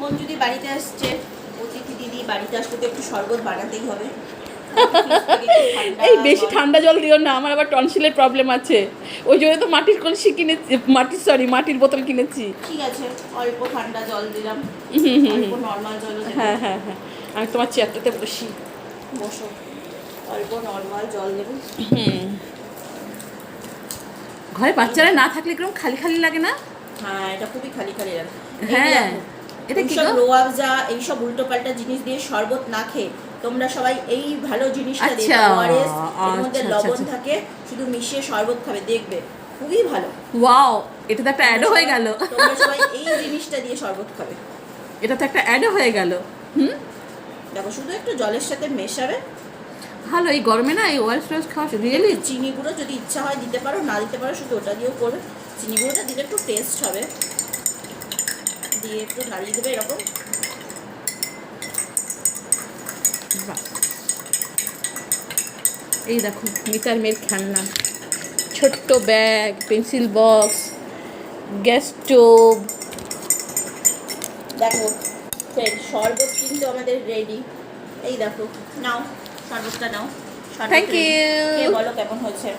মঞ্জুদি বাড়িতে আসছে অতিথি দিদি বাড়িতে আসলে তো একটু শরবত বানাতেই হবে। এই বেশি ঠান্ডা জল দিও না আমার আবার টনসিলের প্রবলেম আছে। ওই জন্য তো মাটির কলসি কিনেছি মাটির সরি মাটির বোতল কিনেছি। ঠিক আছে অল্প ঠান্ডা জল দিলাম। হুম, হুম, অল্প নর্মাল জল। হ্যাঁ হ্যাঁ হ্যাঁ। আমি তোমার চেয়ারটাতে বসি। বসো। অল্প নর্মাল জল দেবো। হুম। ঘরে বাচ্চারা না থাকলে কীরকম খালি খালি লাগে না? হ্যাঁ এটা খুবই খালি খালি লাগে। হ্যাঁ। এটা কি রোয়াবজা জিনিস দিয়ে শরবত না খেয়ে তোমরা সবাই এই ভালো জিনিসটা আচ্ছা, ওআরএস এর মধ্যে আচ্ছা, লবণ আচ্ছা। থাকে শুধু মিশিয়ে শরবত খাবে দেখবে। খুবই ভালো। ওয়াও এটা তো একটা অ্যাডও হয়ে গেল। তোমরা সবাই এই জিনিসটা দিয়ে শরবত খাবে। এটা তো একটা অ্যাডও হয়ে গেল। হুম? দেখো শুধু একটু জলের সাথে মেশাবে। ভালো এই গরমে না এই ওয়ারেস টোয়ারেস খাওয়া রিয়েলি চিনি গুঁড়ো যদি ইচ্ছা হয় দিতে পারো না দিতে পারো শুধু ওটা দিয়েও করবে। চিনি গুঁড়োটা দিলে একটু টেস্ট হবে। দিয়ে একটু নাড়িয়ে দেবে এরকম। এই দেখো মিতার মেয়ের খেলনা। ছোট্ট bag pencil box gas stove. দেখো শরবত কিন্তু আমাদের রেডি এই দেখো নাও শরবতটা নাও। শরবত Thank ready। you. কে বলো কেমন হয়েছে।